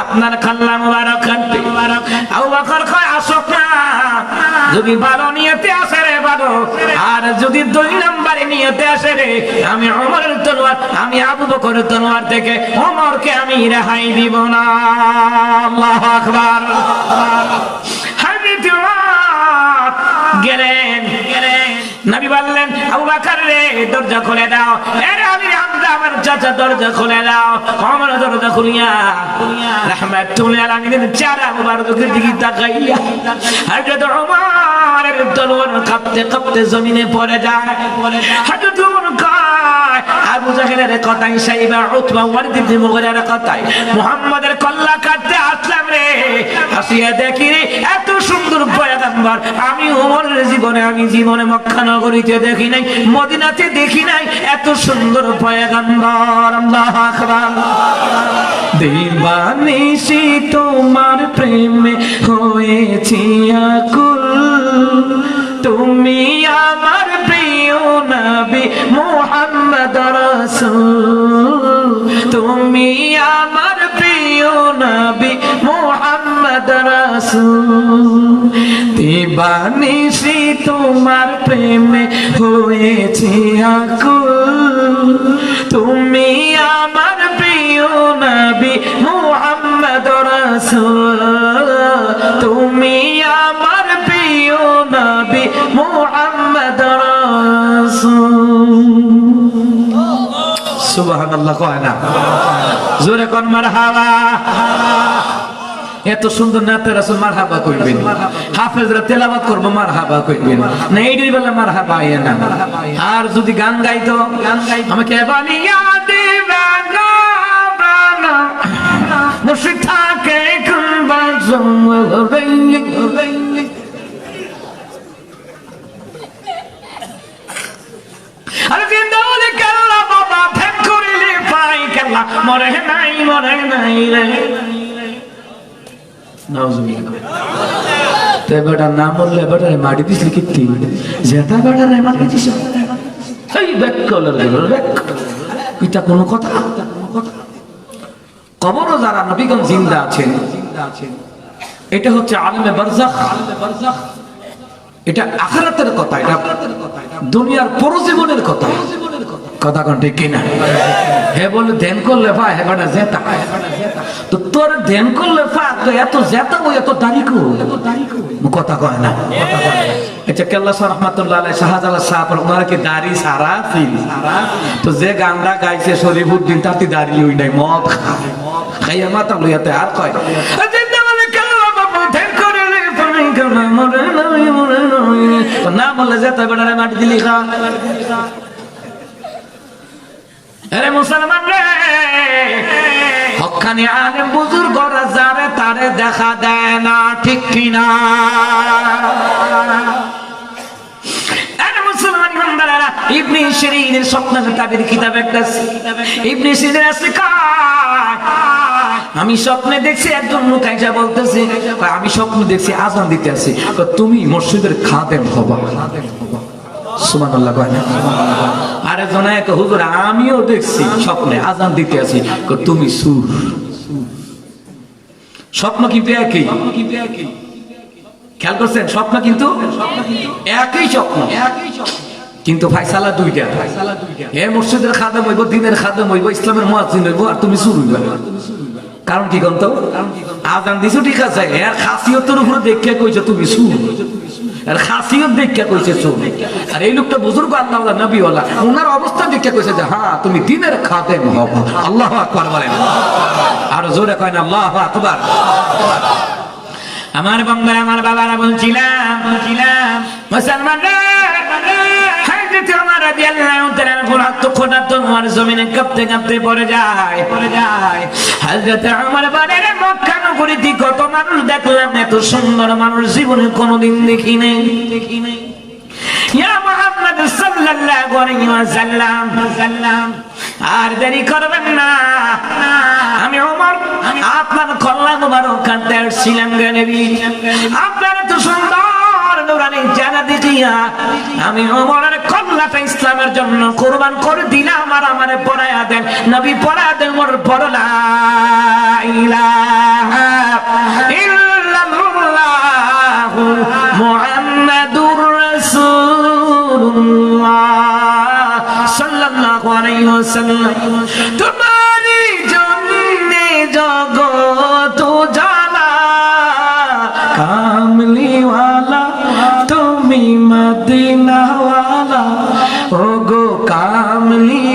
আপনার খাল্লা মুবারক খান্তি আবু বকর না, যদি নিয়তে আসে রে ভালো আর যদি দুই নম্বরে নিয়তে আসে রে, আমি ওমরের তলোয়ার, আমি আবু বকরের তলোয়ার থেকে ওমরকে আমি রেহাই দিব না। আল্লাহু আকবার। গেলেন। গেলেন নবী বললেন আবু বাকর রে দরজা খুলে দাও। এর আমি চাচা দরজা খুলে দাও আমার দরজা খুলিয়া দিকে তাকাইয়া তলোয়ার কাঁপতে কাঁপতে জমিনে পড়ে যায়। কল্লা কাটতে আসলাম রে। হাসিয়া দেখি রে, এত সুন্দর পয়গাম্বর। আমি ওমরের জীবনে, আমি জীবনে মক্কা নগরীতে দেখি নাই, মদিনাতে দেখি নাই, এত সুন্দর পয়গাম্বর। আল্লাহু আকবার। দেবানিশি তোমার প্রেমে হয়েছি আকুল। তুমি আমার প্রিয় নবী মোহাম্মদ রাসূল। তুমি আমার প্রিয় নবী মোহাম্মদ রাসূল। দিবানিশি তোমার প্রেমে হয়েছি আকুল। তুমি আমার প্রিয় নবী মোহাম্মদ রাসূল তুমি আমার প্রিয় নবী মোহাম্মদ রাসূল। সুবহানাল্লাহ কয় না। জোরে কোন মারহাবা। এত সুন্দর নাতে রাসূল মারহাবা কইবেন। হাফেজরা তেলাওয়াত করব, মারহাবা কইবেন। না এইডি বলে মারহাবা আইয়া না। আর যদি গান গাইতো গান গাই আমাকে বানিয়া দিবে গো প্রাণ মুর্শিদ থাকে কোন বাজম আরে মরে নাই মরে নাই রে। তো বেটা না মরলে বেটা মাটি ব্যাক এটা কোনো কথা যারা নবীগণ জিন্দা আছেন, এটা হচ্ছে আলমে এটা আখারাতের কথা, এটা দুনিয়ার পরজীবনের কথা। কথা কোন হে বলে ধ্যান করলে ভাই, হে জেতা। তো তোর ধ্যান করলে তো এত জেতা ওই এত কো কথা কয় না আচ্ছা কেল্লা সাহ রহমাতুল্লাহ আলাই শাহজালাল সাহেব ওনার কি দাড়ি সারা তো যে গানটা গাইছে শরীফুদ্দিন তাতে দাড়ি ওই নাই? মদ খায়। খাইয়া মাথা লইয়াতে আর কয়? না বললে যেতে বেড়ারে মাটি দিলি খা। আরে মুসলমান রে হকানি আলেম বুজুর্গরা যারে তারে দেখা দেয় না, ঠিক কিনা? আরে আমি স্বপ্নে দেখছি একজন লোক আইসা বলতেছে আমি স্বপ্ন দেখছি, আজান দিতে আছি তুমি মসজিদের খাদেম হবা। সুবহানাল্লাহ, কয় আরে তো হুজুর, আমিও দেখছি, স্বপ্নে আজান দিতে আছি। তুমি সুর। স্বপ্ন কিন্তু একই। খেয়াল করছেন? স্বপ্ন কিন্তু একই স্বপ্ন। কিন্তু ফাইসালা দুইটা। এ মসজিদের খাদেম হইব, দিনের খাদেম হইব, ইসলামের মুয়াজ্জিন হইব, আর তুমি সুর হইবা কারণ কি কন্ত আজান দিছো ঠিক আছে, এর খাসিয়তের উপরে দেখে কইছো তুমি সুর। আর খাসিয়ত দেখে কইছে সুর আর এই লোকটা বুজুর্গ, আল্লাহ নবী ওয়ালা ওনার অবস্থা দেখে কইছে যে হ্যাঁ তুমি দিনের খাতে আল্লাহ আকবার বলেন। আর জোরে কয় না, আল্লাহ আকবার। আমার বন্ধুরা, আমার বাবারা বলছিলাম বলছিলাম মুসলমান রে হযরত ওমর রাদিয়াল্লাহু তাআলা পুরা তো আমার জমিনে কাঁপতে কাঁপতে পড়ে যায় পড়ে যায়। হযরত ওমর বলে মক্কা নগরীতে কত মানুষ দেখলাম এত সুন্দর মানুষ জীবনে কোনোদিন দেখি নাই। দেখি নাই ইয়া মুহাম্মদ সাল্লাল্লাহু আলাইহি ওয়াসাল্লাম সাল্লাম আর দেরি করবেন না। আমি ওমর আপনার কল্যাণ মুবারক কাঁদতে আসছিলাম আপনার তো সুন্দর নুরানি জান দেখিয়া আমি ওমরের কল্লাটা ইসলামের জন্য কোরবান করে দিলাম আর আমারে পড়ায়া দেন। নবী পড়া দেন মোর ইলাহা জগত জানা কামলিওয়ালা তুমি মদিনাওয়ালা ও গো কামলিওয়ালা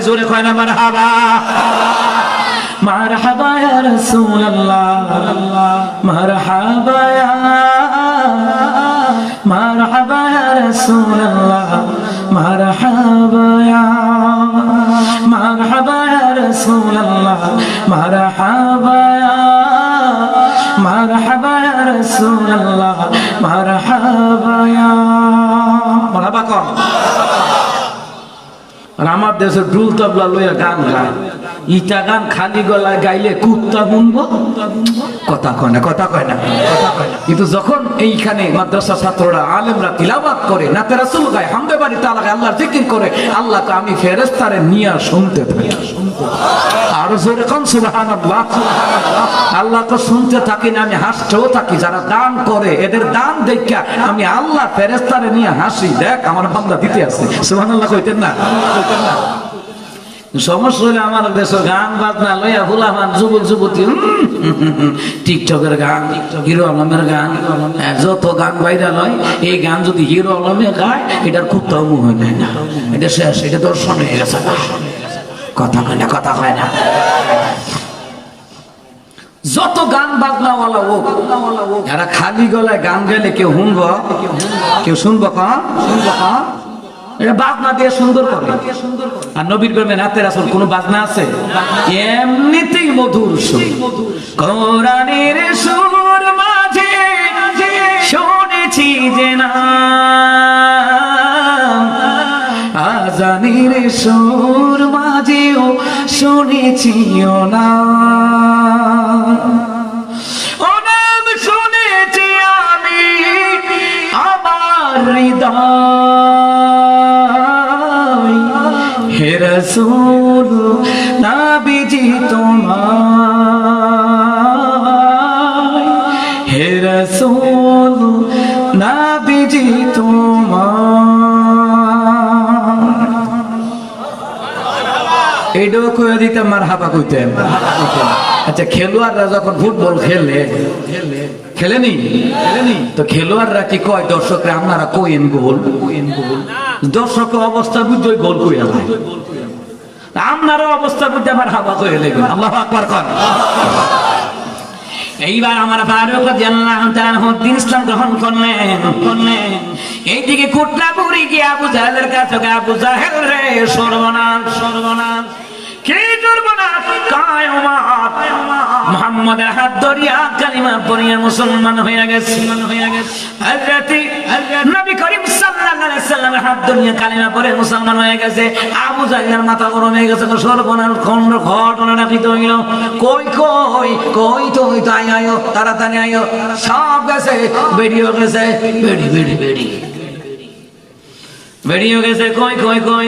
জোরে কয় না মার হাবা مرحبا يا رسول الله مرحبا يا مرحبا يا رسول الله مرحبا يا مرحبا يا رسول الله مرحبا يا مرحبا يا رسول الله مرحبا يا مرحبا كم আর আমার দেশের ডুল তবলা লইয়া গান গায়। ইটা গান খালি গলায় গাইলে কুত্তা গুনবো? কথা কয় না, কথা কয় না না। কিন্তু যখন এইখানে মাদ্রাসা ছাত্ররা, আলেমরা তিলাবাত করে, নাতে রাসুল গায় হামদে বাড়ি তালা গায় আল্লাহ জিকির করে, আল্লাহকে আমি ফেরেস্তারে নিয়ে শুনতে থাকি। আরও জোরে কম সুবাহান আল্লাহ তো শুনতে থাকি না, আমি হাসতেও থাকি। যারা দান করে, এদের দান দেখা আমি আল্লাহ ফেরেস্তারে নিয়ে হাসি। দেখ, আমার বান্দা দিতে আছে সুবাহ আল্লাহ কইতেন না? সমস্যা হলে আমার দেশ গান বাজনা লইয়া ফুলাফান যুবক যুবতী টিকটকের গান হিরো আলমের গান হ্যাঁ, যত গান বাইরা লয় এই গান যদি হিরো আলমে গায় এটার খুব তমু হয়ে না। এটা শেষ এটা দর্শন হয়ে গেছে কথা কয় না কথা কয় না। যত গান বাজনাওয়ালা ও এরা খালি গলায় গান গেলে কেউ শুনব? কেউ শুনব কম? শুনব এটা বাজনা দিয়ে সুন্দর করে। আর নবীর আসল বাজনা আছে? এমনিতেই মধুর সুর। কোরআনের সুর মাঝে শুনেছি যে না। আজানের সুর মাঝেও শুনেছি ও না। রসুল, নাবিজি তোমার হে রসুল, নাবিজি তোমার এইটাও কয়ে দিতাম আচ্ছা খেলোয়াড়রা যখন ফুটবল খেলে, খেলেনি? খেলেনি তো খেলোয়াড়রা কি কয়, দর্শকরা, আপনারা কইন গোল? কইন গোল দর্শক অবস্থা বুঝে গোল কইয়া আপনারও অবস্থা মধ্যে আমার হাবা হয়ে লেগে আল্লাহ আকবার কর। এইবার আমার ফারুক রাদিয়াল্লাহু তাআলা দিন ইসলাম গ্রহণ করলেন। করলেন এইদিকে কুটলা পুরি গিয়ে আবু জাহেলের কাছে আবু জাহেল রে, সর্বনাশ সর্বনাশ, কি সর্বনাশ কায়মাত মোহাম্মদের হাত ধরিয়া কালিমা পড়িয়া মুসলমান হইয়া গেছে। হয়ে গেছে। কই কই কই তো হই তাই আয়ো আয়ো। সব গেছে, বেরিয়ে গেছে। বেড়ি বেড়ি বেড়ি গেছে, কই কই কই?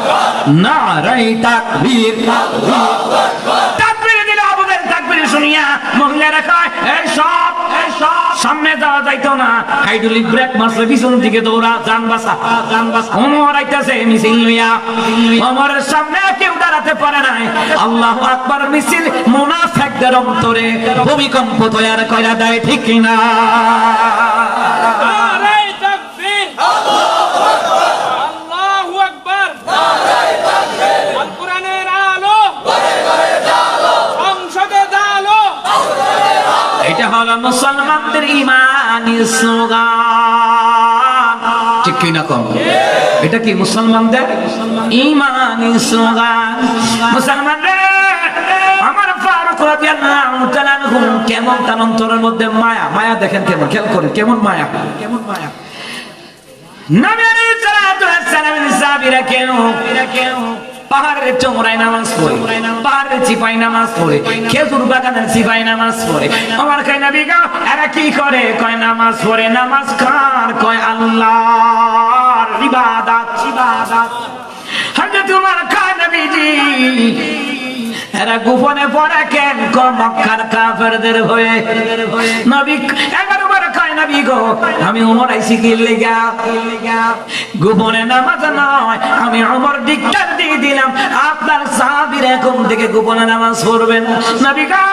নারাই তাকবীর। তাকবীর দিল আবুদের তাকবীর শুনিয়া মহিলারা কয় এই সব সামনে যাওয়া যাইতো না। হাইড্রোলিক ব্রেক মারছে পিছন দিকে দৌড়া জান বাসা জান বাসা। ওমর আইতাছে, মিছিল লইয়া। ওমরের সামনে কেউ দাঁড়াতে পারে নাই। আল্লাহু আকবার মিছিল মুনাফিকদের অন্তরে। ভূমিকম্প তৈরি কইরা দেয় ঠিক কিনা নারাই তাকবীর আল্লাহু আকবার আল কোরআনের আলো সংসদে আলো এটা হলো মুসলমানদের ইমানি স্লোগান। ঠিক কি না কম? এটা কি মুসলমানদের ইমানি স্লোগান? মুসলমানদের আমার ফারুক রাদিয়াল্লাহু তাআলা আনহু কেমন তার অন্তরের মধ্যে মায়া? মায়া দেখেন কেমন খেয়াল করেন কেমন মায়া? কেমন মায়া? নবী আলাইহিস সালাতু ওয়াস সালামের সাহাবীরা কেন কেন পাহাড়ের চমরাই নামাজ পড়ে, পাহাড়ের চিপাই নামাজ পড়ে, খেজুর বাগানের চিপাই নামাজ পড়ে। আমার কয় না বিঘা এরা কি করে? কয়, নামাজ পড়ে, নামাজ কার কয় আল্লাহ ইবাদত ইবাদত। হযরত উমর কয়, নবীজি এরা গোপনে পড়ে কেন মক্কার কাফেরদের হয়ে? নবী এগারো বার কয়, নবী গো, আমি উমর আইছি কি লিগা? গোপনে নামাজ নয়, আমি উমর ডিক্টার দিয়ে দিলাম। আপনার সাহাবীর এখন থেকে গোপনে নামাজ পড়বেন। নবী গো,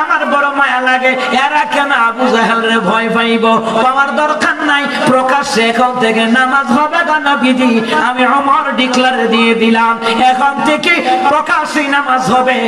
আমার বড় মায়া লাগে, এরা কেন আবু জাহেল রে ভয় পাইব? পাওয়ার দরকার নাই, প্রকাশ্যে এখন থেকে নামাজ হবে গো নবীজি। আমি উমর ডিক্লার দিয়ে দিলাম। এখন থেকে প্রকাশ্যে নামাজ হবে।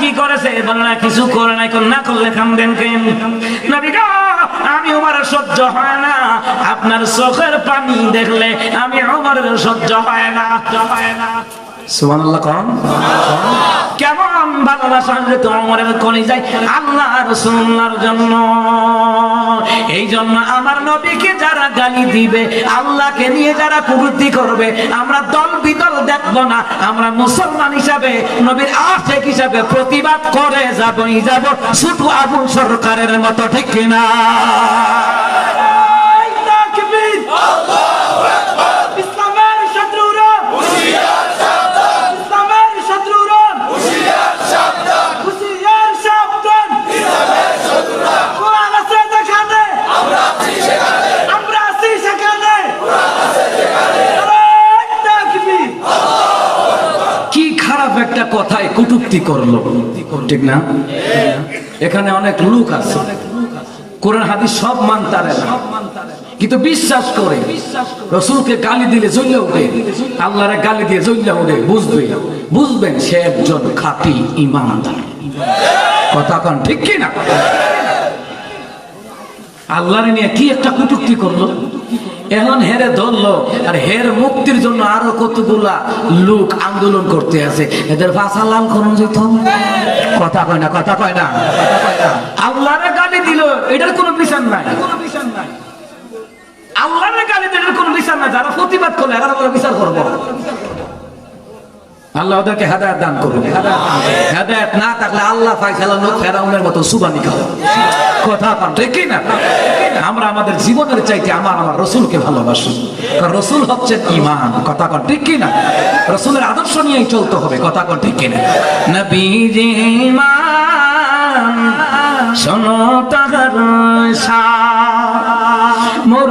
কি করেছে? বলে না কিছু করে নাই কোন না করলে কান্দেন কেন? নবী গো আমি উমার সহ্য হয় না। আপনার চোখের পানি দেখলে আমি উমারের সহ্য হয় না হয় না। সুবহানাল্লাহ কোন। কেমন? ভালোবাসা হযরত ওমরের কলিজায় আল্লাহ রাসূলুল্লাহর জন্য। এই জন্য আমার নবীকে যারা গালি দিবে, আল্লাহকে নিয়ে যারা কুবুদ্ধি করবে, আমরা দল বিদল দেখব না। আমরা মুসলমান হিসাবে, নবীর আশেক হিসাবে প্রতিবাদ করে যাবই যাব। শুধু আবু সরকারের মতো, ঠিক কিনা তাকবীর ইসলামের শত্রুরা ইসলামের শত্রুরা হুশিয়ার সাবধান কোরআন আছে যেখানে আমরা আছি সেখানে নারাই তাকবীর কি খারাপ একটা কথায় কটুক্তি করল। ঠিক না? এখানে অনেক লোক আছে। কোরআন হাদিস সব মানতারে না। কিন্তু বিশ্বাস করে, রসুলকে গালি দিলে জ্বললে উঠে আল্লাহরে গালি দিয়ে জ্বললে উঠে বুঝবে। বুঝবেন সে একজন খাঁটি ইমানদার। কথা কন, ঠিক কি না আল্লাহরে নিয়ে কি একটা কটুক্তি করল? এখন হেরে ধরলো, আর হের মুক্তির জন্য আরও কতগুলা লোক আন্দোলন করতে আছে। এদের ভাষা লাল যেত কথা কয় না, কথা কয় না। আল্লাহরে গালি দিল, এটার কোনো বিচার নাই। আল্লাহরে গালি এটার কোনো বিচার নাই, যারা প্রতিবাদ করলে, এরা বিচার করব। আল্লাহ ওদেরকে হেদায়ত দান করুন। হেদায়ত না থাকলে আল্লাহ ফাইসালা লোক ফেরাউনের মতো সুবানি খাও কথা কন, ঠিক না আমরা আমাদের জীবনের চাইতে আমার আমার রসুলকে ভালোবাসি। কারণ রসুল হচ্ছে ইমান কথা কর ঠিক কিনা? রসুলের আদর্শ নিয়েই চলতে হবে। কথা কর ঠিক কিনা? নবীজি মান শোনো তাহার সার। মোর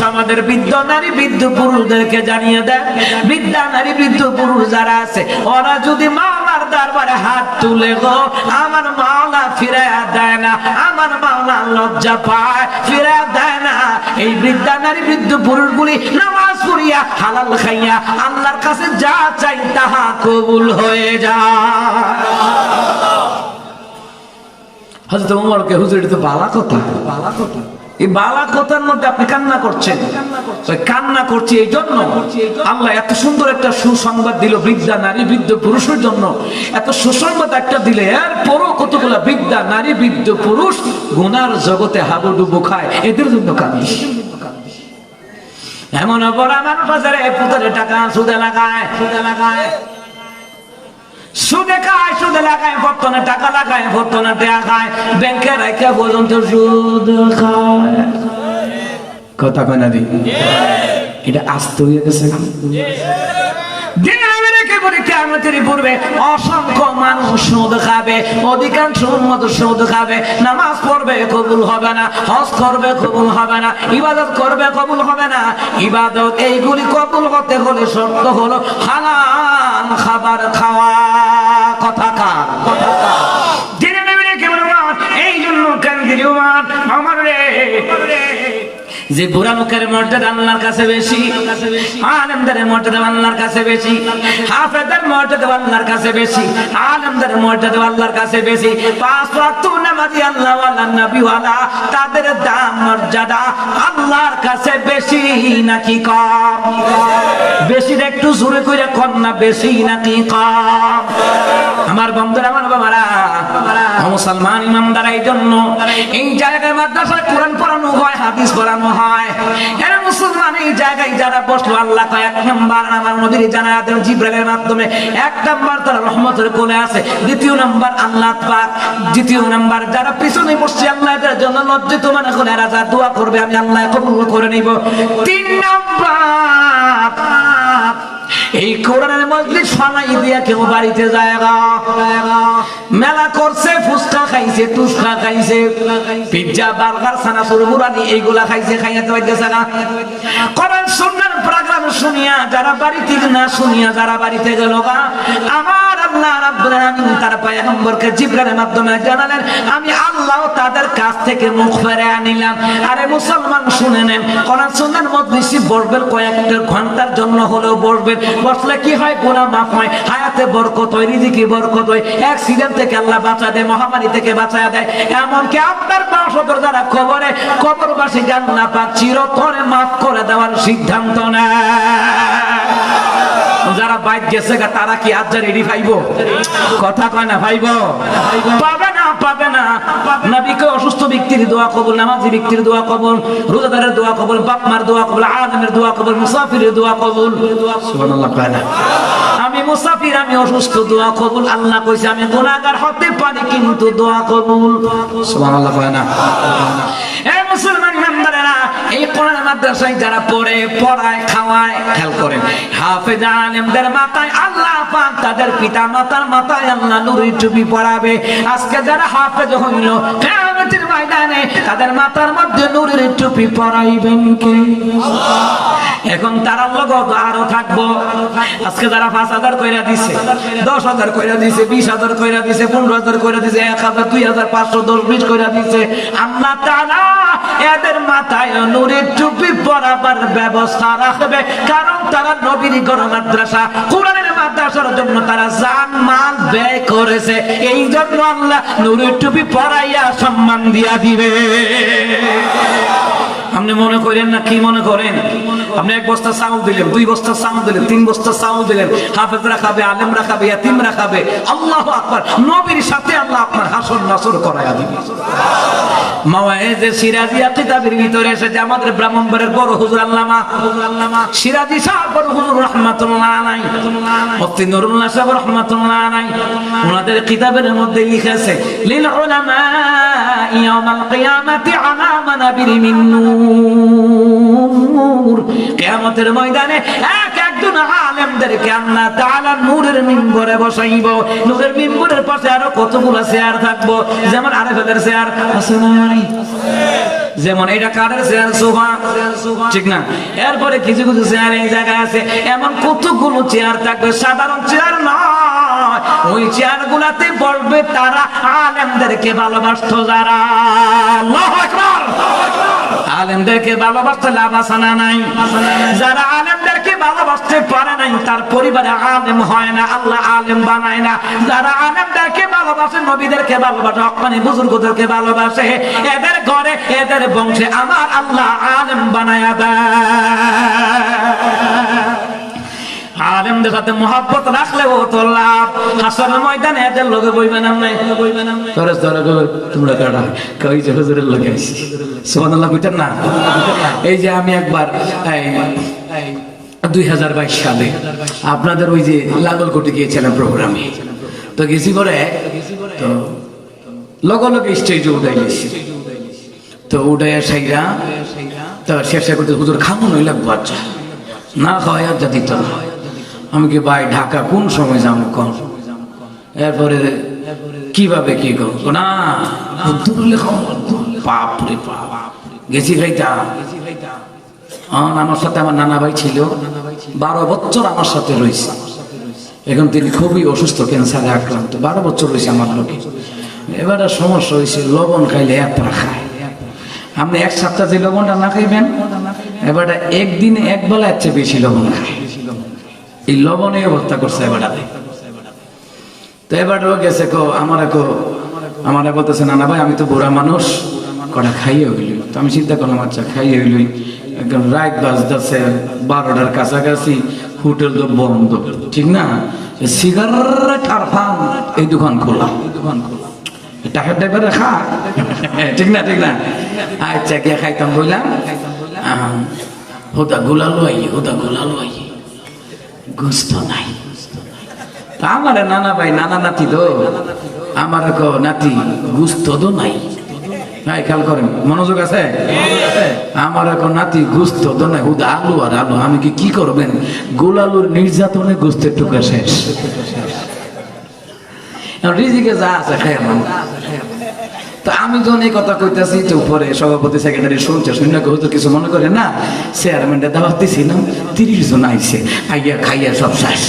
সমাজের বৃদ্ধ নারী, বৃদ্ধ পুরুষদেরকে জানিয়ে দেয়, বৃদ্ধা নারী, বৃদ্ধ পুরুষ যারা আছে, ওরা যদি মাওলার দরবারে হাত তুলে গো, আমার মাওলা ফিরে দেয় না, আমার মাওলা লজ্জা পায়, ফিরে দেয় না। এই বৃদ্ধা নারী, বৃদ্ধ পুরুষগুলি নামাজ পড়িয়া, হালাল খাইয়া, আল্লাহর কাছে যা চাই তাহা কবুল হয়ে যায়। হজরত উমরকে হুজুর তো বালা কথা। বালা কথা। এই বালা কথার মধ্যে আপনি কান্না করছেন। কান্না করছি এই জন্য আল্লাহ এত সুন্দর একটা সুসংবাদ দিল বৃদ্ধা, নারী, বৃদ্ধ, পুরুষের জন্য। এত সুসংবাদ একটা দিলে এর পরও কতগুলা বৃদ্ধা, নারী, বৃদ্ধ, পুরুষ গুনার জগতে হাবুডুবু খায়। এদের জন্য কান্দি এমন আমার বাজারে পুতরে টাকা সুদে লাগায় সুদে লাগায়। সুদে খায় সুদে লাগায় বর্তনে টাকা লাগায় বর্তনে টাকা খায় ব্যাংকে রেখে পর্যন্ত সুদ খায়। কথা কয় না দি? এটা আস্ত হয়ে গেছে দিনের বলি কেমতের পূর্বে অসংখ্য মানুষ সুদ খাবে, অধিকাংশ মত সুদ খাবে। নামাজ পড়বে, কবুল হবে না। হজ করবে, কবুল হবে না। ইবাদত করবে, কবুল হবে না। ইবাদত এইগুলি কবুল হতে হলে শর্ত হলো হালাল খাবার খাওয়া। কথা কার? কথা কার। রেখে বলে এই জন্য কেন যে বুড়া মুখের মর্যাদা আল্লাহর কাছে বেশি, আলেমদের মর্যাদা আল্লাহর কাছে বেশি হাফেদের মর্যাদা আল্লাহর কাছে বেশি, আলেমদের মর্যাদা আল্লাহর কাছে বেশি। পাঁচ ওয়াক্ত নামাজি আল্লাহ ওয়ালা নবী ওয়ালা তাদের দাম, মর্যাদা আল্লাহর কাছে বেশি নাকি কম? বেশি একটু জোরে কইরা কম না, বেশি নাকি কম? আমার বন্ধুরা, আমার বাবারা মুসলমান ইমানদার এই জন্য এই জায়গায় মাদ্রাসায় কোরআন পড়ানো হয়, হাদিস পড়ানো হয়। এরা মুসলমান এই জায়গায় যারা এক নাম্বার আমার নবীর জানা দেন জিব্রাইলের এক নাম্বার তারা রহমতের কোলে আছে। দ্বিতীয় নাম্বার আল্লাহ পাক। দ্বিতীয় নাম্বার যারা পিছনে বসছে, আল্লাহ এদের জন্য লজ্জিত মনে করে, এরা যা দোয়া করবে, আমি আল্লাহ কবুল করে নিব। তিন নাম্বার এই কোরআনের মজলিস ফালাই দিয়া কেউ বাড়িতে যায়গা মেলা করছে, ফুচকা খাইছে, টুসকা খাইছে, পিজ্জা, বার্গার সানা সুরমুরানি এইগুলা খাইছে খাইয়া তো কোরআন প্রোগ্রাম শুনিয়া, যারা বাড়িতে না শুনিয়া যারা বাড়িতে গেল গা, আমার আল্লাহ রাব্বুল আলামিন তার জিবরানের মাধ্যমে জানালেন, আমি আল্লাহ তাদের কাছ থেকে মুখ ফেরে আনিলাম। আরে মুসলমান, শুনে নেন, কোরআন সুন্নাহর বসবেন কয়েকটা ঘণ্টার জন্য হলেও বসবেন বসলে কি হয়, গুনাহ মাফ হয়, হায়াতে বরকত হয়, রিজিকে বরকত হয়, অ্যাক্সিডেন্ট থেকে আল্লাহ বাঁচা দেয়, মহামারী থেকে বাঁচা দেয়, এমনকি আপনার পাঁচশোর যারা কবরে কবরবাসী জান্নাত পাক চিরতরে মাফ করে দেওয়ার সিদ্ধান্ত নেয়। যারা বাইক গেছে তারা কি আজ রেডি পাইব কথা কয় না পাইব পাবে না পাবে না। আমি মুসাফির, আমি অসুস্থ, দোয়া কবুল। আল্লাহ কইছে, আমি গুনাহগার হতে পারি, কিন্তু দোয়া কবুল। সুবহানাল্লাহ কয় না। এ মুসলমান এই কোরআন মাদ্রাসায় যারা পড়ে, পড়ায়, খাওয়ায়, খেয়াল করেন। হাফেজ আলেমদের মাথায় আল্লাহ পাক তাদের পিতা মাতার মাথায় আল্লাহ নুরি টুপি পড়াবে আজকে যারা হাফেজ হইল, কিয়ামতের ময়দানে তাদের মাথার মধ্যে নুরির টুপি পরাইবেন কে? এখন তারা লগত আরও থাকব। আজকে যারা পাঁচ হাজার কইরা দিছে, দশ হাজার কইরা দিছে, বিশ হাজার কইরা দিছে, পনেরো হাজার কইরা দিছে, এক হাজার, দুই হাজার, পাঁচশো, দশ, বিশ কইরা দিছে। আল্লাহ তারা এদের মাথায় নুরের টুপি পরাবার ব্যবস্থা রাখবে। কারণ তারা নবীর গণ মাদ্রাসা, কোরআনের মাদ্রাসার জন্য তারা জান, মাল ব্যয় করেছে। এই জন্য আল্লাহ নুরের টুপি পরাইয়া সম্মান দিয়া দিবে। আপনি মনে করেন না? কি মনে করেন? আপনি এক বস্তা চাউল দিলেন, দুই বস্তা চাউল দিলেন, তিন বস্তা চাউল দিলেন। হাফেজরা খাবে, আলেমরা খাবে, ইয়াতিমরা খাবে। আল্লাহ আকবার, নবীর সাথে আল্লাহ আপনার হাসর নাসর করায়া দিবে। মাওয়ায়েজে সিরাজিয়া কিতাবের আমাদের ব্রাহ্মণবাড়ির বড় হুজুর আল্লামা, সিরাজি সাহেব বড় হুজুর রাহমাতুল্লাহ আলাই মুফতি নুরুল্লাহ সাহেব রাহমাতুল্লাহ আলাই কিতাবের মধ্যে লিখেছে, লিল উলামা ইয়াউমাল কিয়ামাতি আলা মানাবির মিন নূর। কিয়ামতের ময়দানে এক একজন আলেমদেরকে আল্লাহ তাআলা নূরের মিম্বরে বসাইব। নূরের মিম্বরের পাশে আরও কতগুলো চেয়ার থাকব? যেমন আরেফেদের চেয়ার আছে না? যেমন এটা কাঠের চেয়ার? সোফা ঠিক না? এরপরে কিছু কিছু চেয়ার এই জায়গায় আছে। এমন কতগুলো চেয়ার থাকবে? সাধারণ চেয়ার না ওই চেয়ার গুলাতে বলবে তারা আলেমদেরকে ভালোবাসতো যারা। আল্লাহু আকবার! আলেমদেরকে ভালোবাসতে লাভ আসানা নাই? যারা আলেমদেরকে ভালোবাসতে পারে নাই, তার পরিবারে আলেম হয় না, আল্লাহ আলেম বানায় না। যারা আলেমদেরকে ভালোবাসে, নবীদেরকে ভালোবাসে অকানি বুজুর্গদেরকে ভালোবাসে, এদের ঘরে, এদের বংশে আমার আল্লাহ আলেম বানায় দেয়। আলেমদের সাথে মহাব্বত রাখলেও তো লাভ। হাসনের ময়দানে লোকে বইবে নাই। বইবে তোমরা কাটা কই যে হুজুরের লোকে সুবহানাল্লাহ, কইতেন না? এই যে আমি একবার দুই হাজার বাইশ সালে আপনাদের ওই যে লাগলকোটে গিয়েছিলাম প্রোগ্রামে। তো গেছি করে তো লগে লগে স্টেজে উঠাই গেছি তো উঠে সাইরা, তো শেষে করতে হুজুর খামো নই লাগবো আচ্ছা। না খাওয়াই আর যা দিত না। আমি কি ভাই ঢাকা কোন সময় যাব কম এরপরে কীভাবে কি করব? না দূরলে বাপ রে বাপ, গেছি খাইতাম আমার সাথে আমার নানা ভাই ছিল। বারো বছর আমার সাথে রয়েছে। এখন তিনি খুবই অসুস্থ, ক্যান্সারে আক্রান্ত। বারো বছর রয়েছে আমার লোকে। এবার সমস্যা হয়েছে, লবণ খাইলে এক খায়। আপনি এক সপ্তাহ লবণটা না খাইবেন, এবার একদিনে এক বেলা এর চেয়ে বেশি লবণ খায়। এই লবণে অবস্থা করছে এবার। তো এবার ও গেছে কো, আমার কো, আমার বলতেছে, নানা ভাই, আমি তো বুড়া মানুষ, কটা খাইয়ে হইল? তো আমি চিন্তা করলাম আচ্ছা খাইয়ে হইল। একদম রাত বাজতেছে, বারোটার কাছাকাছি, হোটেল তো বন্ধ। ঠিক না? সিগারেট এই দোকান খোলা এই দোকান খোলা। টাকা টাকা খা ঠিক না ঠিক না? আচ্ছা গিয়ে খাইতাম, বললাম হুদা গুলালো আই হুদা গুলালো আই গুস্ত নাই। আমার নানা ভাই, নানা নাতি তো। আমার নাতি গুস্ত তো নাই। ভাই, খেয়াল করেন, মনোযোগ আছে? আমার এখন নাতি গুস্ত তো নাই। হুদা আলু আর আলু, আমি কি কি করবেন? গোলালুর নির্যাতনে গুস্তের টুকা শেষ। রিজিকে যা আছে খাই তো আমি যখন এই কথা কইতাছি, তো উপরে সভাপতি সেক্রেটারি শুনছে, শুনে তো কিছু মনে করে না? চেয়ারম্যানটা দাওয়াত দিছিলাম তিরিশ জন আইছে, আইয়া খাইয়া সব শেষ।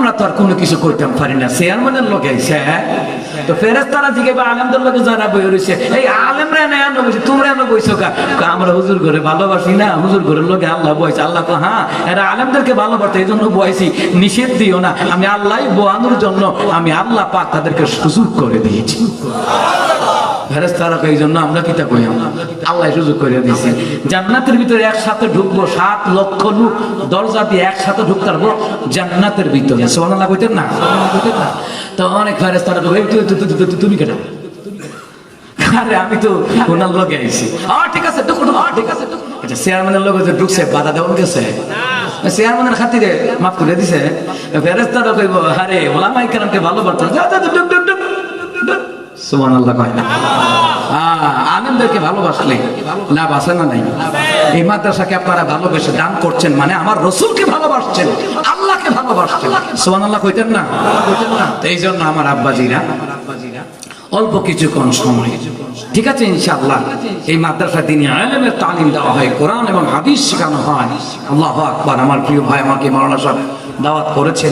আমরা তো আর কোনো কিছু করতাম পারি না। চেয়ারম্যানের লোক হ্যাঁ? তো ফেরেস্তারা দিকে বা আলেমদের লোকে যারা বই রয়েছে এই আলেমরা না এনে বইছে, তোমরা এনে বইছো কা? আমরা হুজুর ঘরে ভালোবাসি না, হুজুর ঘরের লোকে আল্লাহ বইছে। আল্লাহ তো হ্যাঁ এরা আলেমদেরকে ভালোবাসে এই জন্য বইছি, নিষেধ দিও না। আমি আল্লাহ বোয়ানোর জন্য, আমি আল্লাহ পাক তাদেরকে সুযোগ করে দিয়েছি। ফেরেস্তারা এই জন্য আমরা কিতা কই আল্লাহ সুযোগ করে দিয়েছে। জান্নাতের ভিতরে একসাথে ঢুকবো, সাত লক্ষ লোক, দরজা দিয়ে একসাথে ঢুকতে পারব। জান্নাতের ভিতরে। সোনালা কইতেন না? তো অনেক তুই- তুই- তুমি কেটা আরে আমি তো লগে আইছি। আ ঠিক আছে ঢুকো ঢুকো ঠিক আছে। আচ্ছা চেয়ারম্যানের লগে যে ঢুকছে বাধা গেছে। চেয়ারম্যানের খাতিরে মাফ করে দিছে। কইব আরে ওলামাই ভালো যা, ঢুক ঢুক ঢুক কয় না। আনন্দকে ভালোবাসলে লাভ আছে না নাই? এই মাদ্রাসাকে আপনারা ভালোবেসে দান করছেন মানে আমার রসুলকে ভালোবাসছেন। আল্লাহকে ভালোবাসছেন সোমান আল্লাহ কইতেন অল্প কিছুক্ষণ সময়। ঠিক আছে, ইনশাআল্লাহ, এই মাদ্রাসা দিনে আলেমের তালিম দেওয়া হয়, কোরআন এবং হাদিস শেখানো হয়। আল্লাহ আকবার, আমার প্রিয় ভাই আমাকে মাওলানা সাহেব দাওয়াত করেছেন।